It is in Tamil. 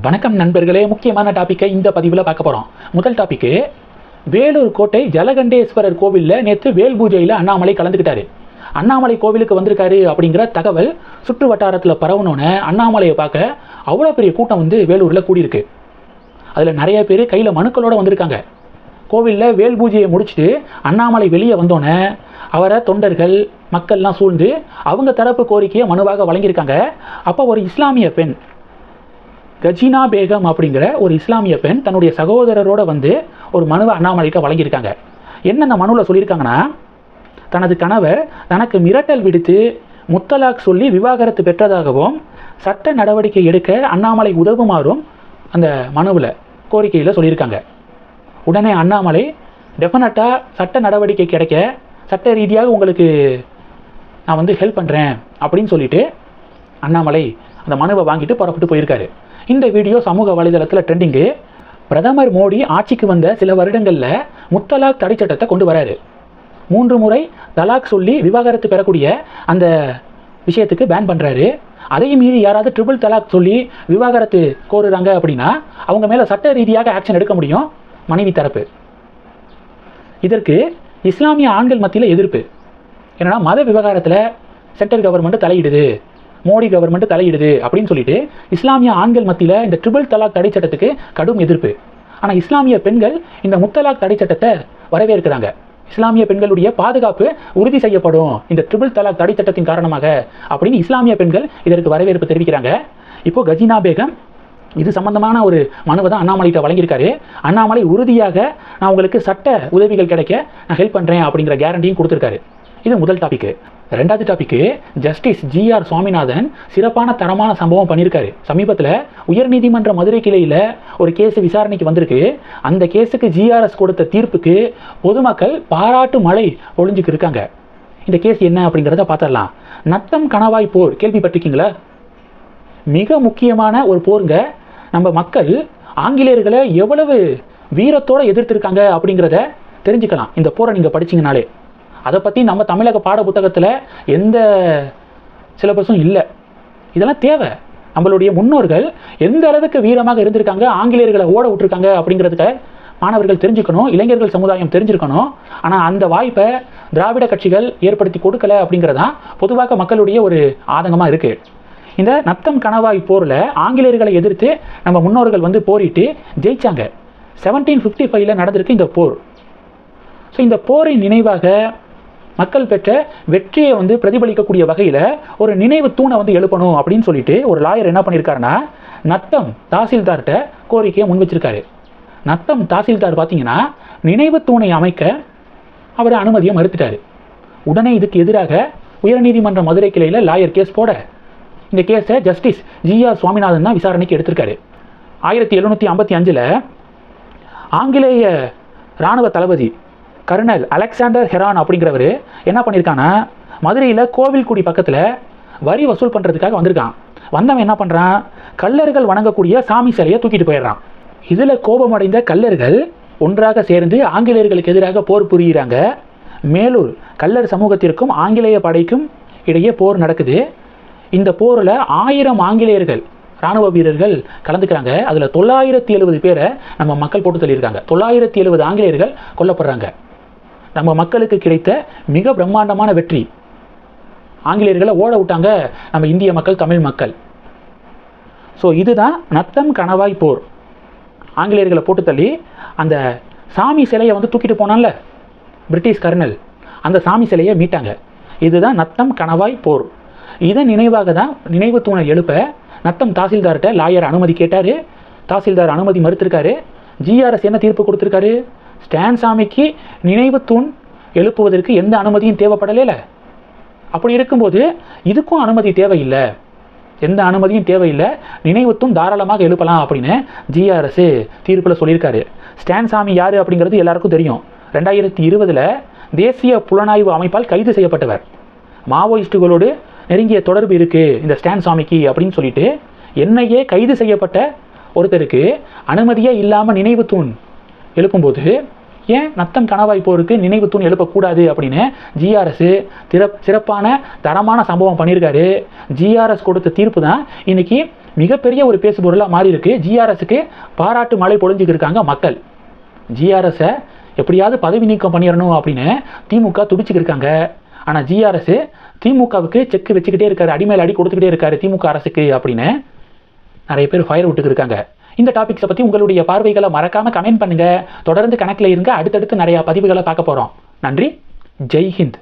வணக்கம் நண்பர்களே முக்கியமான டாப்பிக்கை இந்த பதிவில் பார்க்க போகிறோம் முதல் டாபிக்கு வேலூர் கோட்டை ஜலகண்டேஸ்வரர் கோவிலில் நேற்று வேல் பூஜையில் அண்ணாமலை கலந்துக்கிட்டாரு. அண்ணாமலை கோவிலுக்கு வந்திருக்காரு அப்படிங்கிற தகவல் சுற்று வட்டாரத்தில் பரவணுன்னு அண்ணாமலையை பார்க்க அவ்வளோ பெரிய கூட்டம் வந்து வேலூரில் கூடியிருக்கு. அதில் நிறைய பேர் கையில் மனுக்களோடு வந்திருக்காங்க. கோவிலில் வேல் பூஜையை முடிச்சுட்டு அண்ணாமலை வெளியே வந்தோன்னே அவரை தொண்டர்கள் மக்கள்லாம் சூழ்ந்து அவங்க தரப்பு கோரிக்கையை மனுவாக வழங்கியிருக்காங்க. அப்போ ஒரு இஸ்லாமிய பெண் கஜினா பேகம் அப்படிங்கிற ஒரு இஸ்லாமிய பெண் தன்னுடைய சகோதரரோட வந்து ஒரு மனுவை அண்ணாமலைக்கு வழங்கியிருக்காங்க. என்ன அந்த மனுவில் சொல்லியிருக்காங்கன்னா தனது கணவர் தனக்கு மிரட்டல் விடுத்து முத்தலாக் சொல்லி விவாகரத்து பெற்றதாகவும் சட்ட நடவடிக்கை எடுக்க அண்ணாமலை உதவுமாறும் அந்த மனுவில் கோரிக்கையில் சொல்லியிருக்காங்க. உடனே அண்ணாமலை டெஃபினட்டாக சட்ட நடவடிக்கை கிடைக்க சட்ட ரீதியாக உங்களுக்கு நான் வந்து ஹெல்ப் பண்ணுறேன் அப்படின்னு சொல்லிட்டு அண்ணாமலை அந்த மனுவை வாங்கிட்டு புறப்பட்டு போயிருக்காரு. இந்த வீடியோ சமூக வலைதளத்தில் ட்ரெண்டிங்கு பிரதமர் மோடி ஆட்சிக்கு வந்த சில வருடங்களில் முத்தலாக் தடை சட்டத்தை கொண்டு வராரு. மூன்று முறை தலாக் சொல்லி விவாகரத்து பெறக்கூடிய அந்த விஷயத்துக்கு பேன் பண்ணுறாரு அதையும் மீறி யாராவது ட்ரிபிள் தலாக் சொல்லி விவாகரத்து கோருறாங்க அப்படின்னா அவங்க மேலே சட்ட ரீதியாக ஆக்ஷன் எடுக்க முடியும். மனைவி தரப்பு. இதற்கு இஸ்லாமிய ஆண்கள் மத்தியில் எதிர்ப்பு. என்னன்னா மத விவகாரத்தில் சென்ட்ரல் கவர்மெண்ட் தலையிடுது. மோடி கவர்மெண்ட் தலையிடுது அப்படின்னு சொல்லிட்டு இஸ்லாமிய ஆண்கள் மத்தியில் இந்த ட்ரிபிள் தலாக் தடை சட்டத்துக்கு கடும் எதிர்ப்பு. ஆனால் இஸ்லாமிய பெண்கள் இந்த முத்தலாக் தடை சட்டத்தை வரவேற்கிறாங்க. இஸ்லாமிய பெண்களுடைய பாதுகாப்பு உறுதி செய்யப்படும் இந்த ட்ரிபிள் தலாக் தடை சட்டத்தின் காரணமாக அப்படின்னு இஸ்லாமிய பெண்கள் இதற்கு வரவேற்பு தெரிவிக்கிறாங்க. இப்போ கஜினா பேகம் இது சம்பந்தமான ஒரு மனுவை தான் அண்ணாமலைகிட்ட வழங்கியிருக்காரு. அண்ணாமலை உறுதியாக நான் உங்களுக்கு சட்ட உதவிகள் கிடைக்க நான் ஹெல்ப் பண்ணுறேன் அப்படிங்கிற கேரண்டியும் கொடுத்துருக்காரு. இது முதல் டாபிக்கு ரெண்டாவது டாபிக்கு ஜஸ்டிஸ் ஜிஆர் சுவாமிநாதன் சிறப்பான தரமான சம்பவம் பண்ணியிருக்காரு. சமீபத்தில் உயர்நீதிமன்ற மதுரை கிளையில் ஒரு கேஸ் விசாரணைக்கு வந்திருக்கு. அந்த கேஸுக்கு ஜிஆர்எஸ் கொடுத்த தீர்ப்புக்கு பொதுமக்கள் பாராட்டு மழை ஒழிஞ்சுக்கு இருக்காங்க. இந்த கேஸ் என்ன அப்படிங்கிறத பார்த்துடலாம். நத்தம் கணவாய் போர் கேள்விப்பட்டிருக்கீங்களா? மிக முக்கியமான ஒரு போருங்க. நம்ம மக்கள் ஆங்கிலேயர்களை எவ்வளவு வீரத்தோடு எதிர்த்திருக்காங்க அப்படிங்கிறத தெரிஞ்சுக்கலாம். இந்த போரை நீங்கள் படிச்சீங்கனாலே. அதை பற்றி நம்ம தமிழக பாட புத்தகத்தில் எந்த சிலபஸும் இல்லை. இதெல்லாம் தேவை. நம்மளுடைய முன்னோர்கள் எந்த அளவுக்கு வீரமாக இருந்திருக்காங்க ஆங்கிலேயர்களை ஓட விட்டுருக்காங்க அப்படிங்கிறதுக்கு மாணவர்கள் தெரிஞ்சுக்கணும் இளைஞர்கள் சமுதாயம் தெரிஞ்சிருக்கணும். ஆனால் அந்த வாய்ப்பை திராவிட கட்சிகள் ஏற்படுத்தி கொடுக்கல அப்படிங்கிறதான் பொதுவாக மக்களுடைய ஒரு ஆதங்கமாக இருக்குது இந்த நத்தம் கணவாய் போரில் ஆங்கிலேயர்களை எதிர்த்து நம்ம முன்னோர்கள் வந்து போரிட்டு ஜெயித்தாங்க செவன்டீன் ஃபிஃப்டி ஃபைவ்ல நடந்திருக்கு இந்த போர். ஸோ இந்த போரின் நினைவாக மக்கள் பெற்ற வெற்றியை வந்து பிரதிபலிக்கக்கூடிய வகையில் ஒரு நினைவு தூணை வந்து எழுப்பணும் அப்படின்னு சொல்லிட்டு ஒரு லாயர் என்ன பண்ணியிருக்காருன்னா நத்தம் தாசில்தார்கிட்ட கோரிக்கையை முன் வச்சிருக்காரு. நத்தம் தாசில்தார் பார்த்தீங்கன்னா நினைவு தூணை அமைக்க அவர் அனுமதியை மறுத்துட்டார். உடனே இதுக்கு எதிராக உயர்நீதிமன்ற மதுரை கிளையில் லாயர் கேஸ் போட இந்த கேஸை ஜஸ்டிஸ் ஜிஆர் சுவாமிநாதன் தான் விசாரணைக்கு எடுத்திருக்காரு. ஆயிரத்தி எழுநூற்றி ஐம்பத்தி அஞ்சில் ஆங்கிலேய இராணுவ தளபதி கர்னல் அலெக்சாண்டர் ஹெரான் அப்படிங்கிறவர் என்ன பண்ணியிருக்கான்னா மதுரையில் கோவில்குடி பக்கத்தில் வரி வசூல் பண்ணுறதுக்காக வந்திருக்கான். வந்தவன் என்ன பண்ணுறான் கல்லர்கள் வணங்கக்கூடிய சாமி சிலையை தூக்கிட்டு போயிடுறான். இதில் கோபமடைந்த கல்லர்கள் ஒன்றாக சேர்ந்து ஆங்கிலேயர்களுக்கு எதிராக போர் புரிகிறாங்க மேலூர் கல்லர் சமூகத்திற்கும் ஆங்கிலேய படைக்கும் இடையே போர் நடக்குது. இந்த போரில் ஆயிரம் ஆங்கிலேயர்கள் ராணுவ வீரர்கள் கலந்துக்கிறாங்க. அதில் தொள்ளாயிரத்தி எழுபது பேரை நம்ம மக்கள் போட்டு தள்ளியிருக்காங்க. தொள்ளாயிரத்தி எழுபது ஆங்கிலேயர்கள் கொல்லப்படுறாங்க. நம்ம மக்களுக்கு கிடைத்த மிக பிரம்மாண்டமான வெற்றி. ஆங்கிலேயர்களை ஓட விட்டாங்க நம்ம இந்திய மக்கள் தமிழ் மக்கள். ஸோ இதுதான் நத்தம் கணவாய் போர். ஆங்கிலேயர்களை போட்டு தள்ளி அந்த சாமி சிலையை வந்து தூக்கிட்டு போனான்ல பிரிட்டிஷ் கர்னல். அந்த சாமி சிலையை மீட்டாங்க. இதுதான் நத்தம் கணவாய் போர். இதன் நினைவாக தான் நினைவு தூணை எழுப்ப நத்தம் தாசில்தார்கிட்ட லாயர் அனுமதி கேட்டார். தாசில்தார் அனுமதி மறுத்திருக்காரு. ஜிஆர்எஸ் என்ன தீர்ப்பு கொடுத்துருக்காரு? ஸ்டான் சாமிக்கு நினைவு தூண் எழுப்புவதற்கு எந்த அனுமதியும் தேவைப்படலைல? அப்படி இருக்கும்போது இதுக்கும் அனுமதி தேவையில்லை. எந்த அனுமதியும் தேவையில்லை. நினைவுத்தும் தாராளமாக எழுப்பலாம் அப்படின்னு ஜிஆர்எஸ் தீர்ப்பில் சொல்லியிருக்காரு. ஸ்டான் சாமி யார் அப்படிங்கிறது எல்லாருக்கும் தெரியும். ரெண்டாயிரத்தி இருபதில் தேசிய புலனாய்வு அமைப்பால் கைது செய்யப்பட்டவர். மாவோயிஸ்டுகளோடு நெருங்கிய தொடர்பு இருக்குது இந்த ஸ்டான் சாமிக்கு அப்படின்னு சொல்லிட்டு என்னையே கைது செய்யப்பட்ட ஒருத்தருக்கு அனுமதியே இல்லாமல் நினைவு தூண் எழுப்பும்போது ஏன் நத்தம் கணவாய் போருக்கு நினைவு தூண் எழுப்பக்கூடாது? அப்படின்னு ஜிஆர்எஸ் சிறப்பான தரமான சம்பவம் பண்ணியிருக்காரு ஜிஆர்எஸ் கொடுத்த தீர்ப்பு தான் இன்னைக்கு மிகப்பெரிய ஒரு பேசுபொருளாக மாறி இருக்கு ஜிஆர்எஸ்க்கு பாராட்டு மழை பொழிஞ்சுக்கிட்டு இருக்காங்க மக்கள். ஜிஆர்எஸை எப்படியாவது பதவி நீக்கம் பண்ணிடணும் அப்படின்னு திமுக துடிச்சுக்கிட்டு இருக்காங்க. ஆனால் ஜிஆர்எஸ் திமுகவுக்கு செக் வச்சுக்கிட்டே இருக்காரு. அடிமேல் அடி கொடுத்துக்கிட்டே இருக்காரு திமுக அரசுக்கு அப்படின்னு நிறைய பேர் ஃபயர் விட்டுக்கிருக்காங்க இந்த டாபிக்ஸை பற்றி உங்களுடைய பார்வைகளை மறக்காமல் கமெண்ட் பண்ணுங்க. தொடர்ந்து கணக்கில் இருங்க. அடுத்தடுத்து நிறையா பதிவுகளை பார்க்க போகிறோம் நன்றி. ஜெய் ஹிந்த்